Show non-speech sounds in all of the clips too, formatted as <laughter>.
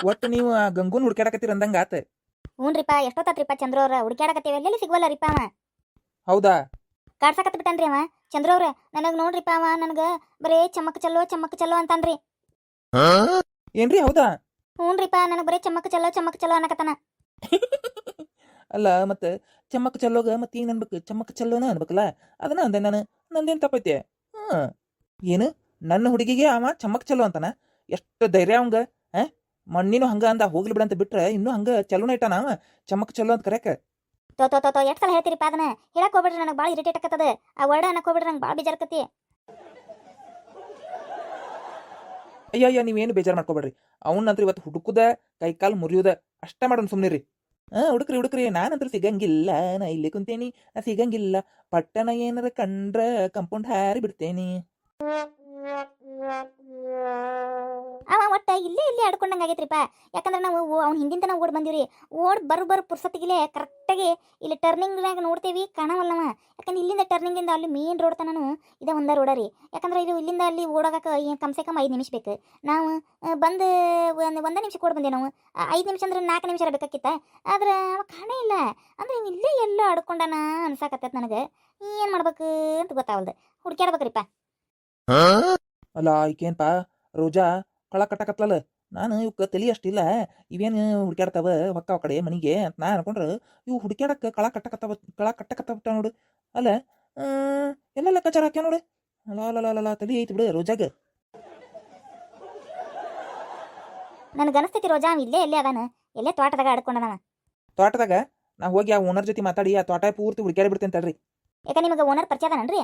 ಒಟ್ಟು ನೀವು ಗಂಗೂನ್ ಹುಡ್ಕ್ಯಾಡಕತ್ತೀರ ಅಂದಂಗ ಆತ. ಹ್ಞೂನ್ರಿಪ್ಪ ಎಷ್ಟೊತ್ತಾತ್ರಿಪ್ಪ ಚಂದ್ರ ಅವ್ರ ಹುಡುಕ್ಯಾಡಕತ್ತೀವಿ ಎಲ್ಲೆಲ್ಲಿ ಸಿಗ್ವಲ್ಲ ರೀಪ ಅವ? ಹೌದಾ? ಕಾಡ್ಸಕತ್ ಬಿಟ್ಟನ್ರಿ ಅವ. ಚಂದ್ರ ಅವ್ರ ನನಗೆ ನೋಡ್ರಿಪ್ಪ ಅವ ನನಗೆ ಬರೇ ಚಮಕ್ ಚಲ್ಲೋ ಚಮಕ್ ಚಲೋ ಅಂತಾನ್ರಿ. ಏನ್ರಿ ಹೌದಾ? ಹ್ಞೂನ್ರಿಪ್ಪ ನನಗೆ ಬರೇ ಚಮಕ್ ಚಲ್ಲೋ ಚಮಕ್ ಚಲೋ ಅನ್ನಕತ್ತಾನ. <laughs> ಅಲ್ಲ ಮತ್ತೆ ಚಮಕ್ ಚಲ್ಲೋಗ ಮತ್ತೆ ಏನ್ ಅನ್ಬೇಕು ಚಮಕ್ ಚಲ್ಲೋನ ಅನ್ಬೇಕಲ್ಲ? ಅದನ್ನ ಅಂದೆ ನಾನು. ನಂದೇನ್ ತಪ್ಪೈತೆ? ಹ್ಮ್. ಏನು? ನನ್ನ ಹುಡುಗಿಗೆ ಅವ ಚಮಕ್ ಚಲೋ ಅಂತಾನ? ಎಷ್ಟು ಧೈರ್ಯ ಅವಂಗ. ಮಣ್ಣಿನೂ ಹಂಗ ಅಂದ ಹೋಗ್ಲಿ ಬಿಡಂತ ಬಿಟ್ರೆ ಇನ್ನೂ ಹಂಗ ಚಲೋನ ಇಟ್ಟಾನ ಚಮಕ್ ಚಲೋ ಅಂತ ಕರೆಕ ತೋ ತೋ ತೋ ತೋ ಎಷ್ಟು ಸಲ ಹೇಳ್ತೀರಿಪ್ಪ ಅದನ್ನ? ಹೇಳಕ್ ಹೋಗ್ಬಿಡ್ರಿ ನನಗೆ ಭಾಳ ಇರಿಟೇಟ್ ಆಕತ್ತದ. ಆ ವರ್ಡ್ ಅನ್ನಕ್ ಹೋಗ್ಬಿಡ್ರಿ ನಂಗೆ ಭಾಳ ಬೇಜಾರಕತಿ ಅಯ್ಯ ಅಯ್ಯ ನೀವೇನು ಬೇಜಾರು ಮಾಡ್ಕೋಬೇಡ್ರಿ. ಅವನಂತ್ರ ಇವತ್ತು ಹುಡುಕುದ ಕೈ ಕಾಲು ಮುರಿಯುದ ಅಷ್ಟ ಮಾಡೋಣ ಸುಮ್ಮನಿರಿ ಹಾ ಹುಡುಕ್ರಿ ಹುಡುಕ್ರಿ ನಾನಂತ್ರ ಸಿಗಂಗಿಲ್ಲ ನಾ ಇಲ್ಲಿ ಕುಂತೇನಿ ನಾ ಸಿಗಂಗಿಲ್ಲ. ಪಟ್ಟಣ ಏನಾರ ಕಂಡ್ರ ಕಂಪೌಂಡ್ ಹಾರಿ ಬಿಡ್ತೇನಿ. ಅವ ಒಟ್ಟ ಇಲ್ಲೇ ಇಲ್ಲೇ ಆಡ್ಕೊಂಡಂಗೆ ಆಗೈತ್ರಿಪ್ಪ ಯಾಕಂದ್ರೆ ನಾವು ಅವ್ನ ಹಿಂದಿನ ತನ ಓಡ್ ಬಂದಿವ್ರಿ. ಓಡ್ ಬರು ಬರು ಪುರ್ಸತ್ತಿಗೆ ಕರೆಕ್ಟಾಗಿ ಇಲ್ಲಿ ಟರ್ನಿಂಗ್ನಾಗ ನೋಡ್ತೇವಿ ಕಾಣವಲ್ಲವ ಯಾಕಂದ್ರೆ ಇಲ್ಲಿಂದ ಟರ್ನಿಂಗಿಂದ ಅಲ್ಲಿ ಮೇನ್ ರೋಡ್ ತನನು ಇದ ಒಂದ ರೋಡ ರೀ. ಯಾಕಂದ್ರೆ ಇದು ಇಲ್ಲಿಂದ ಅಲ್ಲಿ ಓಡೋಗಕ್ಕೆ ಕಮ್ಸೆ ಕಮ್ ಐದು ನಿಮಿಷ ಬೇಕು. ನಾವು ಬಂದು ಒಂದು ಒಂದೇ ನಿಮಿಷ ಕೊಡ್ ಬಂದೆ ನಾವು. ಐದು ನಿಮಿಷ ಅಂದ್ರೆ ನಾಲ್ಕು ನಿಮಿಷ ಬೇಕಾಕಿತ್ತ ಆದ್ರೆ ಅವ ಕಾಣೇ ಇಲ್ಲ. ಅಂದ್ರೆ ಇಲ್ಲೇ ಎಲ್ಲೋ ಆಡ್ಕೊಂಡಾನ ಅನ್ಸಾಕತ್ತೈತೆ ನನಗೆ. ಏನು ಮಾಡ್ಬೇಕು ಅಂತ ಗೊತ್ತಾವಲ್ದು. ಹುಡ್ಕ್ಯಾಡ್ಬೇಕ್ರಿಪ್ಪ ಅಲ್ಲ ಈಕೇನ್ಪ? ರೋಜಾ ಕಳ ಕಟ್ಟಕತ್ಲಲ್ಲ ನಾನು ಇವಕ್ಕೆ ತಲಿ ಅಷ್ಟಿಲ್ಲ. ಇವೇನು ಹುಡ್ಕ್ಯಾಡ್ತಾವ? ಹೊಕ್ಕಾವ ಕಡೆ ಮನೆಗೆ ಅಂತ ನಾ ಅನ್ಕೊಂಡ್ರೆ ಇವು ಹುಡ್ಕ್ಯಾಡಕ್ಕೆ ಕಳ ಕಟ್ಟಕತ್ತಾವ ಕಳ ಕಟ್ಟಕತ್ತಾವ ನೋಡು. ಅಲ್ಲ ಎಲ್ಲ ಲೆಕ್ಕಾಚಾರ ಹಾಕ್ಯ ನೋಡು. ಅಲ್ಲ ತಲಿ ಐತಿ ಬಿಡು ರೋಜಾಗ. ನನಗೆ ಅನಿಸ್ತೈತಿ ರೋಜಾ ಅವ ಇಲ್ಲೇ ಎಲ್ಲೇ ಅದಾನ. ಎಲ್ಲೇ ತೋಟದಾಗ ಆಡ್ಕೊಂಡನವ ತೋಟದಾಗ ನಾ ಹೋಗಿ ಆ ಓನರ್ ಜೊತೆ ಮಾತಾಡಿ ಆ ತೋಟ ಪೂರ್ತಿ ಹುಡ್ಕ್ಯಾಡಿ ಬಿಡ್ತೇನೆ ತಡ್ರಿ. ಯಾಕ ನಿಮಗೆ ಓನರ್ ಪರಿಚಯ ಅದಾನನ್ರಿ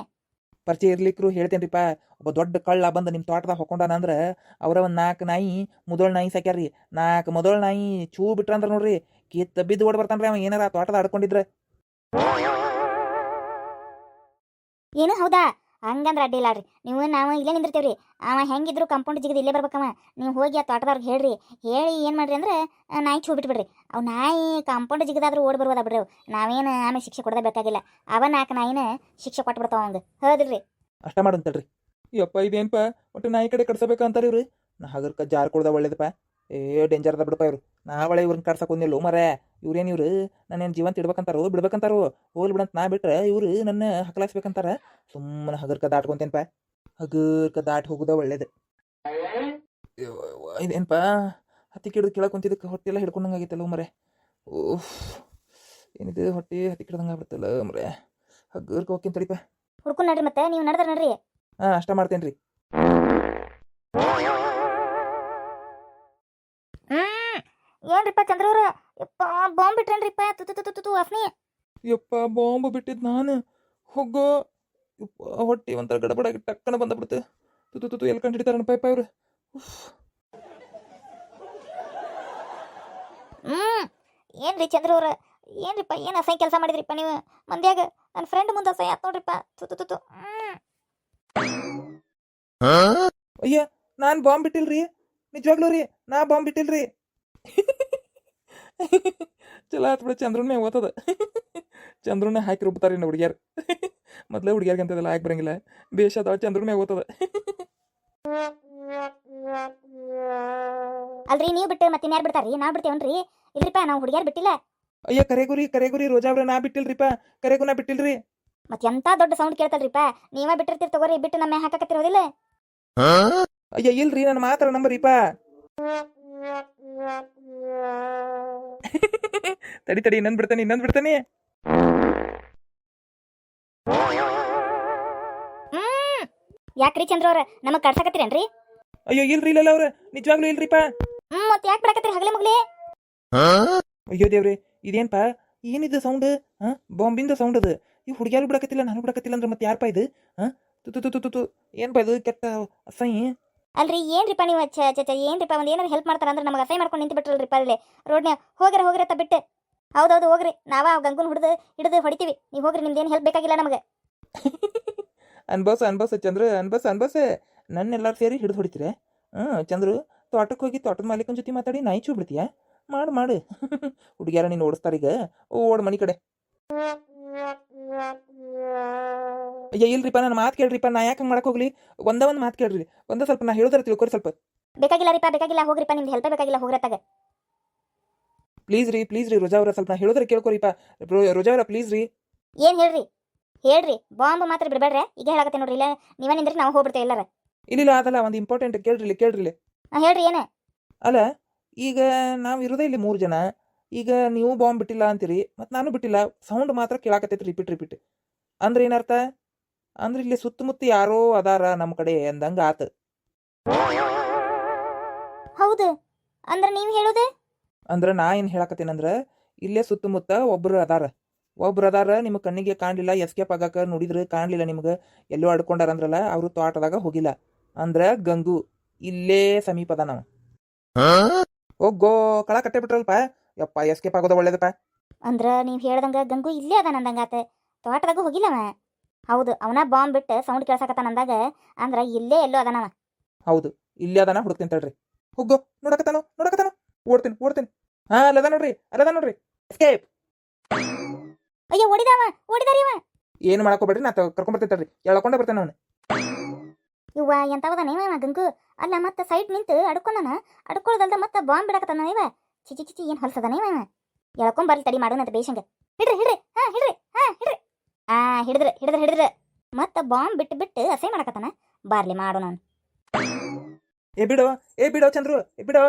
ಪರಿಚಯ ಇರ್ಲಿಕ್ರು ಹೇಳ್ತೇನ್ರಿಪ್ಪ ಒಬ್ಬ ದೊಡ್ಡ ಕಳ್ಳ ಬಂದು ನಿಮ್ಮ ತೋಟದಾಗ ಹೊಕ್ಕೊಂಡಾನಂದ್ರೆ ಅವರ ಒಂದು ನಾಲ್ಕು ನಾಯಿ, ಮುದೋಳ್ ನಾಯಿ ಸಾಕ್ಯಾರ್ರಿ. ನಾಲ್ಕು ಮೊದಲ ನಾಯಿ ಚೂ ಬಿಟ್ರಂದ್ರೆ ನೋಡ್ರಿ, ಕಿತ್ತ ಬಿದ್ದು ಓಡ್ ಬರ್ತಾನ್ರಿ ಅವ, ಏನಾರ ತೋಟದ ಆಡ್ಕೊಂಡಿದ್ರೆ. ಏನು ಹೌದಾ? ಹಂಗಂದ್ರೆ ಅಡ್ಡಿ ಇಲ್ಲ ರೀ. ನೀವು ನಾವು ಇಲ್ಲೇ ನಿಂದಿರ್ತೇವ್ರಿ. ಅವ ಹೆಂಗಿದ್ರು ಕಂಪೌಂಡ್ ಜಿಗಿದು ಇಲ್ಲೇ ಬರ್ಬೇಕವ. ನೀವು ಹೋಗಿ ಆ ತೋಟದವ್ರಿಗೆ ಹೇಳ್ರಿ. ಹೇಳಿ ಏನು ಮಾಡ್ರಿ ಅಂದ್ರೆ ನಾಯಿ ಚೂ ಬಿಟ್ಬಿಡ್ರಿ. ಅವು ನಾಯಿ ಕಾಂಪೌಂಡ್ ಜಿಗಿದಾದ್ರೂ ಓಡಿ ಬರ್ಬೋದ ಬಿಡ್ರಿ ಅವು. ನಾವೇನು ಆಮೇಲೆ ಶಿಕ್ಷೆ ಕೊಡೋದೇ ಬೇಕಾಗಿಲ್ಲ. ಅವ ನಾಲ್ಕು ನಾಯಿನ ಶಿಕ್ಷೆ ಕೊಟ್ಬಿಡ್ತಾವ ಅವಂಗ. ಹೌದಿಲ್ರಿ ಅಷ್ಟ ಮಾಡಂತಲ್ರಿ ಯಪ್ಪ ಇದೇನ್ಪ ಒಟ್ಟು ನಾಯಿ ಕಡೆ ಕಡ್ಸಬೇಕಂತಾರ ಇವ್ರು? ನಾ ಹಗರ್ಕ ಜಾರ್ ಕೊಡ್ದ ಒಳ್ಳೇದಪ್ಪ. ಏ ಡೇಂಜರ್ ಅದ ಬಿಡಪ್ಪ ಇವ್ರು. ನಾವಳೆ ಇವ್ರನ್ನ ಕಾಡ್ಸಕ್ಕೆ ಒಂದಿಲ್ಲ ಮರ ಇವ್ರೇನು ಇವ್ರು? ನಾನೇನು ಜೀವಂತ ಇಡ್ಬೇಕಂತಾರೋ? ಬಿಡ್ಬೇಕಂತಾರೋ? ಹೋಲ್ ಬಿಡಂತ ನಾ ಬಿಟ್ರೆ ಇವರು ನನ್ನ ಹಕಲಾಯಿಸ್ಬೇಕಂತಾರ ಸುಮ್ಮನೆ ಹಗರ್ಕ ದಾಟ್ಕೊಂತೇನಪ್ಪ ಹಗರ್ಕ ದಾಟಿ ಹೋಗುದ ಒಳ್ಳೇದು. ಇದೇನಪ್ಪ ಇದೇನ್ಪ? ಹತ್ತಿ ಕಿಡ್ದು ಕೆಳಗೆ ಕುಂತಿದ್ದಕ್ಕೆ ಹೊಟ್ಟೆಲ್ಲ ಹಿಡ್ಕೊಂಡಂಗೆ ಆಗೈತಲ್ಲ ಮರೆ ಓಹ್ ಏನಿದೆ ಹೊಟ್ಟೆ ಹತ್ತಿ ಕಿಡ್ದಂಗೆ ಆಗ್ಬಿಡ್ತಲ್ಲ ಮರೆ ಹಗರ್ಕ ಹೋಗ್ತೀನಿ ತಡಿಪ. ಹುಡ್ಕೊಂಡು ನಡ್ರಿ ಮತ್ತೆ ನೀವು ನಡೆದ್ರ ನಡ್ರಿ. ಹಾಂ ಅಷ್ಟ ಮಾಡ್ತೇನ್ರಿ. ಹ್ಮ್ ಏನ್ರಿಪ್ಪ ಚಂದ್ರವ್ರ ಯಪ್ಪ ಬಾಂಬ್ ಬಿಟ್ರೇನ್ರಿಪ್ಪ ತುತು ತುತು ತುತು ವಾಸನೆ ಯಪ್ಪ ಬಾಂಬ್ ಬಿಟ್ಟಿದ್ ನಾನು ಹೋಗೋ ಹೊಟ್ಟಿ ಹೊಟ್ಟೆ ಒಂಥರ ಗಡಬಡಾಗಿ ಟಕ್ಕನ ಬಂದ್ಬಿಡ್ತು ತುತು ತುತು ಎಲ್ಲಿ ಕಂಡು ಹಿಡಿತಾರ ಪೈಪ ಇವ್ರು ಉಫ್. ಹ್ಮ್ ಏನ್ರಿ ಚಂದ್ರವ್ರ ಏನ್ರಿಪ್ಪ ಏನು ಅಸಹ್ಯ ಕೆಲಸ ಮಾಡಿದ್ರಿಪ್ಪ ನೀವು ಮಂದ್ಯಾಗ ನನ್ನ ಫ್ರೆಂಡ್ ಮುಂದೆ ಅಸಹ್ಯ ಆತ್ ನೋಡ್ರಿಪ್ಪ ತುತು ತುತು ಹ್ಮ್ ಅಯ್ಯ ನಾನು ಬಾಂಬ್ ಬಿಟ್ಟಿಲ್ರಿ ನಿಜವಾಗ್ಲೂ ರೀ ನಾ ಬಾಂಬ್ ಬಿಟ್ಟಿಲ್ರಿ <laughs> ಚಲೋ ಆತ್ ಬಿಡ ಮ್ಯಾಗ ಓದ್ತದ ಚಂದ್ರನ್ನೇ ಹಾಕಿ ರುಬ್ತಾರೆ ಇನ್ನು ಹುಡುಗಿಯರು. <laughs> ಮೊದಲೇ ಹುಡುಗಿಯರ್ಗೆ ಅಂತದೆಲ್ಲ ಹಾಕಿ ಬರಂಗಿಲ್ಲ. ಬೇಷ ಅದಾವ ಚಂದ್ರನ್ನೇ ಓದ್ತದ <laughs> ಅಲ್ರಿ ನೀವು ಬಿಟ್ಟು ಮತ್ತೆ ಇನ್ಯಾರು ಬಿಡ್ತಾರ್ರಿ? ನಾವು ಬಿಡ್ತೇವನ್ರಿ? ಇಲ್ರಿಪ್ಪ ನಾವು ಹುಡುಗಿಯಾರು ಬಿಟ್ಟಿಲ್ಲ? ಅಯ್ಯ ಕರೆಗುರಿ ಕರೆಗುರಿ ರೋಜಾ ಅವ್ರ ನಾ ಬಿಟ್ಟಿಲ್ರಿಪ್ಪ ಕರೆಗೂ ನಾ ಬಿಟ್ಟಿಲ್ರಿ. ಮತ್ತೆ ಎಂತ ದೊಡ್ಡ ಸೌಂಡ್ ಕೇಳ್ತಲ್ರಿಪ್ಪ ನೀವೇ ಬಿಟ್ಟಿರ್ತೀರಿ ತಗೋರಿ ಬಿಟ್ಟು ನಮ್ಮ ಹಾಕಕತ್ತಿರೋದಿಲ್ಲ ಅಯ್ಯ ಇಲ್ರಿ ನನ್ನ ಮಾತ್ರ ನಂಬರಿಪ್ಪ ತಡಿ ತಡಿ ಇನ್ನೊಂದು ಬಿಡ್ತಾನೆ ಇನ್ನೊಂದು ಬಿಡ್ತಾನೆ. ಹ್ಮ್. ಯಾಕ್ರಿ ಚಂದ್ರವ್ರ ನಮಗ್ ಕಡ್ಸಕತ್ತೀರೇನ್ರಿ ಅಯ್ಯೋ ಇಲ್ರಿ ಇಲ್ಲ ಅವ್ರ. ನಿಜವಾಗ್ಲೂ ಇಲ್ರಿಪ್ಪ. ಹ್ಮ್ ಮತ್ತೆ ಯಾಕೆ ಬಿಡಕತ್ತೀರಿ ಹಗಲಿ ಮಗ್ಲೇ? ಅಯ್ಯೋ ದೇವ್ರಿ ಇದೇನ್ಪ? ಏನಿದು ಸೌಂಡ್ ಹಾ ಬಾಂಬಿಂದ ಸೌಂಡ್ ಅದು. ಈ ಹುಡುಗ್ಯಾರು ಬಿಡಕತ್ತಿಲ್ಲ ನಾನು ಬಿಡಕತ್ತಿಲ್ಲ ಅಂದ್ರೆ ಮತ್ತೆ ಯಾರಪ್ಪ ಇದು? ಹಾ? ತು ತು ತು ತು ತು ಏನ್ಪ ಇದು ಕೆಟ್ಟ ಅಸಹ್ಯ? ಅಲ್ರಿ ಏನ್ರಿಪ್ಪ ನೀವು ಚ ಚ ಏನ್ರೀಪ್ಪ ಒಂದು ಏನಾರು ಹೆಲ್ಪ್ ಮಾಡ್ತಾರ ಅಂದ್ರೆ ನಮಗೆ ಅಸೈ ಮಾಡ್ಕೊಂಡು ನಿಂತು ಬಿಟ್ರಲ್ರಿಪ್ಪ ಅಲ್ಲಿ ರೋಡ್ನ್ಯಾಗ ಹೋಗ್ರಿ ಹೋಗ್ರಿ ಅಂತ ಬಿಟ್ಟು. ಹೌದೌದು ಹೋಗ್ರಿ. ನಾವ ಗಂಗುನ್ ಹಿಡಿದು ಹಿಡಿದು ಹೊಡಿತೀವಿ. ನೀವು ಹೋಗ್ರಿ ನಿಮ್ದೇನು ಹೆಲ್ಪ್ ಬೇಕಾಗಿಲ್ಲ ನಮಗೆ. <laughs> ಅನ್ಬಸ ಅನ್ಬಸ್ ಚಂದ್ರ ಅನ್ಬಸ್ ಅನ್ಬಸ್ ನನ್ನ ಎಲ್ಲಾರು ಸೇರಿ ಹಿಡಿದು ಹೊಡಿತೀರ. ಹ್ಞೂ ಚಂದ್ರು ತೋಟಕ್ಕೆ ಹೋಗಿ ತೋಟದ ಮಾಲೀಕನ ಜೊತೆ ಮಾತಾಡಿ ನಾಯಿ ಚೂ ಬಿಡ್ತೀಯ? ಮಾಡು ಮಾಡು. <laughs> ಹುಡುಗ್ಯಾರ ನೀನು ಓಡಿಸ್ತಾರೀಗ. ಓಡ್ ಮನೆ ಕಡೆ. <laughs> ಅಯ್ಯ ಇಲ್ರಿಪ್ಪ ನನ್ನ ಮಾತು ಕೇಳ್ರಿಪ್ಪ ನಾ ಯಾಕೆ ಹಂಗೆ ಮಾಡಕ್ಕೆ ಹೋಗ್ಲಿ? ಒಂದ ಒಂದು ಮಾತು ಕೇಳ್ರಿ. ಒಂದ ಸ್ವಲ್ಪ ನಾ ಹೇಳೋದ್ರ ತಿಳ್ಕೊರಿ ಸ್ವಲ್ಪ. ಬೇಕಾಗಿಲ್ಲ ರೀ ಬೇಕಾಗಿಲ್ಲ ಹೋಗ್ರಿಪ್ಪ ನಿಮ್ದು ಹೆಲ್ಪ್ ಬೇಕಾಗಿಲ್ಲ ಹೋಗ್ರತ್ತಾಗ ಪ್ಲೀಸ್ ರೀ ಪ್ಲೀಸ್ ರೀ ರೋಜಾ ಅವರ ಸ್ವಲ್ಪ ನಾ ಹೇಳೋದ್ರ ಕೇಳ್ಕೊರಿಪ್ಪ ರೋಜಾ ಅವರ ಪ್ಲೀಸ್ ರೀ. ಏನು ಹೇಳ್ರಿ? ಹೇಳ್ರಿ ಬಾಂಬ್ ಮಾತ್ರ ಬಿಡ್ಬೇಡ್ರೆ ಈಗ ಹೇಳಕತ್ತೆ ನೋಡ್ರಿ ಇಲ್ಲ ನೀವ ನಿಂದ್ರೆ ನಾವು ಹೋಗ್ಬಿಡ್ತೇವೆ ಎಲ್ಲಾರ. ಇಲ್ಲಿಲ್ಲ ಅದಲ್ಲ ಒಂದು ಇಂಪಾರ್ಟೆಂಟ್ ಕೇಳ್ರಿ ಇಲ್ಲಿ ಕೇಳ್ರಿ ಇಲ್ಲಿ. ಹೇಳ್ರಿ ಏನ? ಅಲ್ಲ ಈಗ ನಾವು ಇರೋದೇ ಇಲ್ಲಿ ಮೂರು ಜನ. ಈಗ ನೀವು ಬಾಂಬ್ ಬಿಟ್ಟಿಲ್ಲ ಅಂತೀರಿ ಮತ್ತು ನಾನು ಬಿಟ್ಟಿಲ್ಲ ಸೌಂಡ್ ಮಾತ್ರ ಕೇಳಾಕತ್ತೈತಿ ರಿಪೀಟ್ ರಿಪೀಟ್. ಅಂದ್ರೆ ಏನರ್ಥ? ಅಂದ್ರೆ ಇಲ್ಲಿ ಸುತ್ತಮುತ್ತ ಯಾರೋ ಅದಾರ ನಮ್ಮ ಕಡೆ ಅಂದಂಗ ಆತ. ಹೌದು. ಅಂದ್ರ ನೀವ್ ಹೇಳೋದೆ? ಅಂದ್ರೆ ನಾ ಏನು ಹೇಳಕತ್ತೇನಂದ್ರೆ ಇಲ್ಲೇ ಸುತ್ತಮುತ್ತ ಒಬ್ರು ಅದಾರ. ಒಬ್ರು ಅದಾರ ನಿಮ್ಮ ಕಣ್ಣಿಗೆ ಕಾಣಲಿಲ್ಲ ಎಸ್ಕೇಪ್ ಆಗಾಕ ನೋಡಿದ್ರೆ ಕಾಣಲಿಲ್ಲ ನಿಮ್ಗೆ. ಎಲ್ಲೋ ಅಡ್ಕೊಂಡಾರ ಅಂದ್ರಲ್ಲ ಅವರು ತೋಟದಾಗ ಹೋಗಿಲ್ಲ. ಅಂದ್ರೆ ಗಂಗು ಇಲ್ಲೇ ಸಮೀಪ ಅದ ನಾವು. ಹೋಗೋ ಕಳ ಕಟ್ಟೆ ಬಿಟ್ರಲ್ಪ. ಯಪ್ಪ ಎಸ್ಕೇಪ್ ಆಗೋದ ಒಳ್ಳೇದಪ್ಪ. ಅಂದ್ರ ನೀವ್ ಹೇಳ್ದಂಗ ಗಂಗು ಇಲ್ಲೇ ಅದ ನಂದಂಗಾತ ತೋಟದಾಗ ಹೋಗಿಲ್ಲವ? ಹೌದು ಅವನ ಬಾಂಬ್ ಬಿಟ್ಟು ಸೌಂಡ್ ಕೇಳ್ಸಕತ್ತಾನ ಅಂದಾಗ ಅಂದ್ರ ಇಲ್ಲೇ ಎಲ್ಲೋ ಅದನವ ಹೌದು ಇಲ್ಲೇ ಅದಾನ ಹುಡುಕ್ತೀನಿ ತಡ್ರಿ. ಹೋಗೋ ನೋಡಕತ್ತಾನು ನೋಡಕತ್ತಾನು? ಓಡ್ತೀನಿ ಓಡ್ತೀನಿ. ಹಾ ಅಲ್ಲದ ನೋಡ್ರಿ ಅಲ್ಲದ ನೋಡ್ರಿ. ಎಸ್ಕೇಪ್ ಅಯ್ಯೋ ಓಡಿದಾವ ಓಡಿದಾರಿ ಅವ ಏನು ಮಾಡಕೋಬೇಡ್ರಿ ನಾ ಕರ್ಕೊಂಡ್ ಬರ್ತೀನಿ ತಡ್ರಿ. ಎಳ್ಕೊಂಡೇ ಬರ್ತೇನೆ ಅವನು ಇವ್ವ ಎಂತವದಾನ ಇವ ಗಂಗು? ಅಲ್ಲ ಮತ್ತೆ ಸೈಡ್ ನಿಂತು ಅಡ್ಕೊಂಡಾನ ಅಡ್ಕೊಳ್ದಲ್ದ ಮತ್ತೆ ಬಾಂಬ್ ಬಿಡಕತ್ತಾನ ಇವ. ಚಿಚಿ ಚಿಚಿ ಏನ್ ಹೊಲ್ಸದಾನ ಇವ ಇವ ಎಳ್ಕೊಂಡ್ ಬರ್ಲಿ ತಡಿ ಮಾಡೋಣ ಬೇಷಂಗ. ಹಿಡ್ರಿ ಹಿಡ್ರಿ ಹಾ ಹಿಡ್ರಿ ಹಾ ಹಿಡ್ರಿ. ಆ ಹಿಡಿದ್ರ ಹಿಡಿದ್ರ ಹಿಡಿದ್ರ. ಮತ್ತ ಬಾಂಬ್ ಬಿಟ್ಟು ಬಿಟ್ಟು ಅಸೆ ಮಾಡಕತ್ತಾನ? ಬಾರ್ಲಿ ಮಾಡು ನಾನು. ಏ ಬಿಡೋ ಏ ಬಿಡೋ ಚಂದ್ರು ಏ ಬಿಡೋ.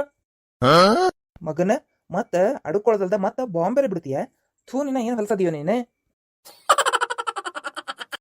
ಮಗನ ಮತ್ತ ಅಡ್ಕೊಳ್ದಲ್ದ ಮತ್ತ ಬೇರೆ ಬಿಡ್ತೀಯ? ಥೂ ನಿನ್ನ ಏನು ಹೊಲ್ಸದೀವ ನೀನು?